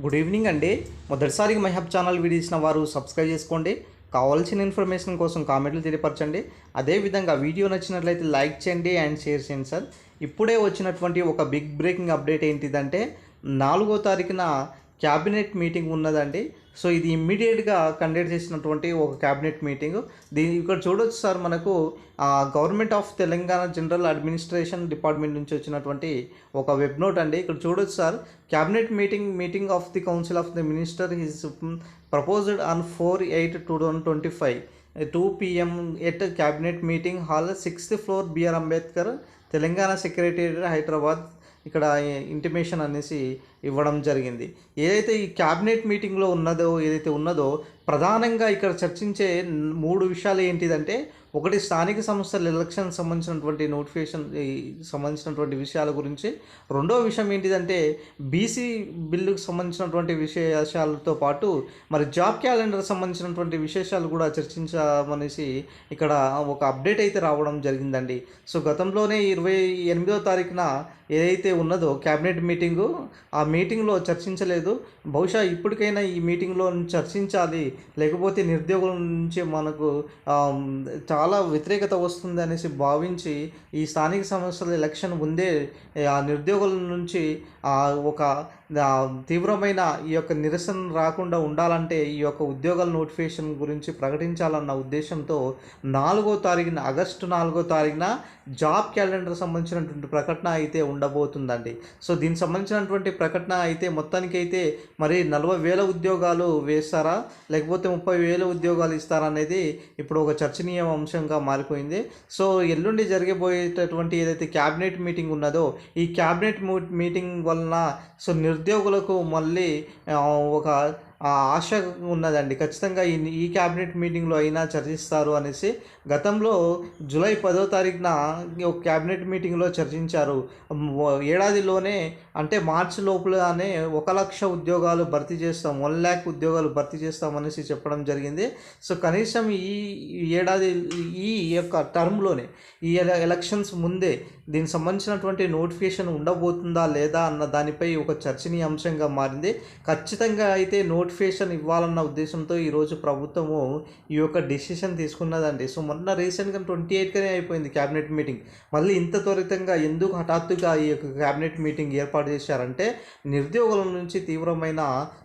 Good evening అండి. మొదటిసారిగా మహబ్ channel video ఇచ్చిన వారు సబ్స్క్రైబ్ చేసుకోండి. కావాల్సిన ఇన్ఫర్మేషన్ కోసం కామెంట్లు తెలియపరచండి. అదేవిధంగా వీడియో నచ్చినట్లయితే లైక్ చేయండి అండ్ షేర్ చేయండి సార్. ఇప్పుడే వచ్చినటువంటి ఒక బిగ్ బ్రేకింగ్ అప్డేట్ ఏంటిదంటే నాలుగో తారీఖున క్యాబినెట్ మీటింగ్ ఉన్నదండి. సో ఇది ఇమ్మీడియట్గా కండక్ట్ చేసినటువంటి ఒక క్యాబినెట్ మీటింగ్. దీని ఇక్కడ చూడొచ్చు సార్ మనకు government of Telangana general administration department నుంచి వచ్చినటువంటి ఒక వెబ్ నోట్ అండి. ఇక్కడ చూడొచ్చు sir cabinet meeting meeting of the council of the minister is proposed on four eight two thousand twenty five two PM at cabinet meeting hall sixth floor B R Ambedkar Telangana secretariat Hyderabad. ఇక్కడ intimation అనేసి ఇవ్వడం జరిగింది. ఏదైతే ఈ cabinet మీటింగ్లో ఉన్నదో ఏదైతే ఉన్నదో ప్రధానంగా ఇక్కడ చర్చించే మూడు విషయాలు ఏంటిదంటే ఒకటి స్థానిక సంస్థల ఎలక్షన్ సంబంధించినటువంటి నోటిఫికేషన్ సంబంధించినటువంటి విషయాల గురించి. రెండో విషయం ఏంటిదంటే బీసీ బిల్లుకు సంబంధించినటువంటి విశేషాలతో పాటు మరి జాబ్ క్యాలెండర్ సంబంధించినటువంటి విశేషాలు కూడా చర్చించామనేసి ఇక్కడ ఒక అప్డేట్ అయితే రావడం జరిగిందండి. సో గతంలోనే ఇరవై ఎనిమిదో తారీఖున ఏదైతే ఉన్నదో క్యాబినెట్ మీటింగు ఆ మీటింగ్లో చర్చించలేదు. బహుశా ఇప్పటికైనా ఈ మీటింగ్లో చర్చించాలి. లేకపోతే నిరుద్యోగుల నుంచి మనకు చాలా వ్యతిరేకత వస్తుంది అనేసి భావించి ఈ స్థానిక సంస్థల ఎలక్షన్ ముందే ఆ నిరుద్యోగుల నుంచి ఒక తీవ్రమైన ఈ యొక్క నిరసన రాకుండా ఉండాలంటే ఈ యొక్క ఉద్యోగాల నోటిఫికేషన్ గురించి ప్రకటించాలన్న ఉద్దేశంతో నాలుగో తారీఖున ఆగస్టు నాలుగో తారీఖున జాబ్ క్యాలెండర్ సంబంధించినటువంటి ప్రకటన అయితే ఉండబోతుందండి. సో దీనికి సంబంధించినటువంటి ప్రకటన అయితే మొత్తానికి అయితే మరి నలభై వేల ఉద్యోగాలు వేస్తారా? లేకపోతే ముప్పై వేల ఉద్యోగాలు ఇస్తారా అనేది ఇప్పుడు ఒక చర్చనీయ అంశంగా మారిపోయింది. సో ఎల్లుండి జరిగిపోయేటటువంటి ఏదైతే క్యాబినెట్ మీటింగ్ ఉన్నదో ఈ క్యాబినెట్ మీటింగ్ వలన సో నిరుద్యోగులకు మళ్ళీ ఒక ఆశ ఉన్నదండి. ఖచ్చితంగా ఈ ఈ క్యాబినెట్ మీటింగ్లో అయినా చర్చిస్తారు అనేసి గతంలో జూలై పదో తారీఖున ఒక క్యాబినెట్ మీటింగ్లో చర్చించారు. ఏడాదిలోనే అంటే మార్చి లోపలనే ఒక లక్ష ఉద్యోగాలు భర్తీ చేస్తాం వన్ ల్యాక్ ఉద్యోగాలు భర్తీ చేస్తాం అనేసి చెప్పడం జరిగింది. సో కనీసం ఈ ఏడాది ఈ యొక్క టర్మ్లోనే ఈ ఎలక్షన్స్ ముందే దీనికి సంబంధించినటువంటి నోటిఫికేషన్ ఉండబోతుందా లేదా అన్న దానిపై ఒక చర్చనీయాంశంగా మారింది. ఖచ్చితంగా అయితే నోటిఫికేషన్ ఇవ్వాలన్న ఉద్దేశంతో ఈరోజు ప్రభుత్వము ఈ యొక్క డెసిషన్ తీసుకున్నదండి. సో మొన్న రీసెంట్గా ట్వంటీ ఎయిట్గానే అయిపోయింది క్యాబినెట్ మీటింగ్. మళ్ళీ ఇంత త్వరితంగా ఎందుకు హఠాత్తుగా ఈ యొక్క క్యాబినెట్ మీటింగ్ ఏర్పాటు చేశారంటే నిరుద్యోగుల నుంచి తీవ్రమైన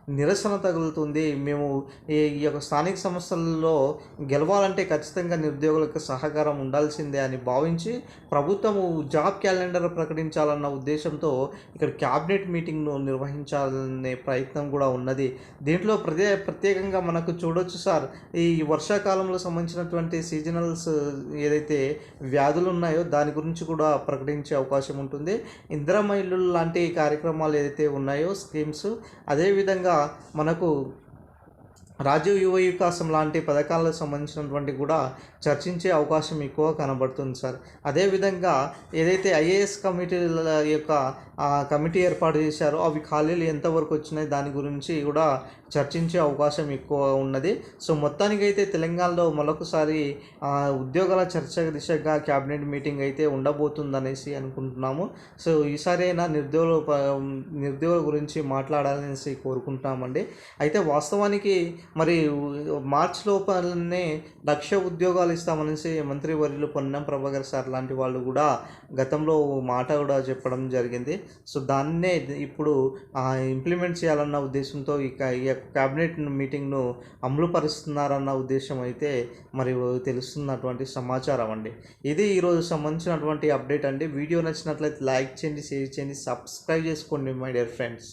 నిరసన తగులుతుంది. మేము ఈ ఈ యొక్క స్థానిక సంస్థల్లో గెలవాలంటే ఖచ్చితంగా నిరుద్యోగులకు సహకారం ఉండాల్సిందే అని భావించి ప్రభుత్వము జాబ్ క్యాలెండర్ ప్రకటించాలన్న ఉద్దేశంతో ఇక్కడ క్యాబినెట్ మీటింగ్ను నిర్వహించాలనే ప్రయత్నం కూడా ఉన్నది. దీంట్లో ప్రత్యే ప్రత్యేకంగా మనకు చూడొచ్చు సార్ ఈ వర్షాకాలంలో సంబంధించినటువంటి సీజనల్స్ ఏదైతే వ్యాధులు ఉన్నాయో దాని గురించి కూడా ప్రకటించే అవకాశం ఉంటుంది. ఇందిరమ్మ లాంటి ఈ కార్యక్రమాలు ఏదైతే ఉన్నాయో స్కీమ్స్ అదేవిధంగా మనకు రాజీవ్ యువ వికాసం లాంటి పథకాలకు సంబంధించినటువంటి కూడా చర్చించే అవకాశం ఎక్కువ కనబడుతుంది సార్. అదేవిధంగా ఏదైతే ఐఏఎస్ కమిటీల యొక్క కమిటీ ఏర్పాటు చేశారో అవి ఖాళీలు ఎంతవరకు వచ్చినాయి దాని గురించి కూడా చర్చించే అవకాశం ఎక్కువ ఉన్నది. సో మొత్తానికైతే తెలంగాణలో మరొకసారి ఉద్యోగాల చర్చ దిశగా క్యాబినెట్ మీటింగ్ అయితే ఉండబోతుందనేసి అనుకుంటున్నాము. సో ఈసారి అయినా నిరుద్యోగుల నిరుద్యోగుల గురించి మాట్లాడాలనేసి కోరుకుంటున్నామండి. అయితే వాస్తవానికి మరి మార్చ్ లోపలనే లక్ష ఉద్యోగాలు ఇస్తామనేసి మంత్రి వర్యులు పొన్నం ప్రభాకర్ సార్ లాంటి వాళ్ళు కూడా గతంలో మాట కూడా చెప్పడం జరిగింది. సో దాన్నే ఇప్పుడు ఇంప్లిమెంట్ చేయాలన్న ఉద్దేశంతో ఈ ఈ యొక్క క్యాబినెట్ మీటింగ్ను అమలుపరుస్తున్నారన్న ఉద్దేశం అయితే మరి తెలుస్తున్నటువంటి సమాచారం అండి. ఇది ఈరోజు సంబంధించినటువంటి అప్డేట్ అండి. వీడియో నచ్చినట్లయితే లైక్ చేయండి షేర్ చేయండి సబ్స్క్రైబ్ చేసుకోండి మై డియర్ ఫ్రెండ్స్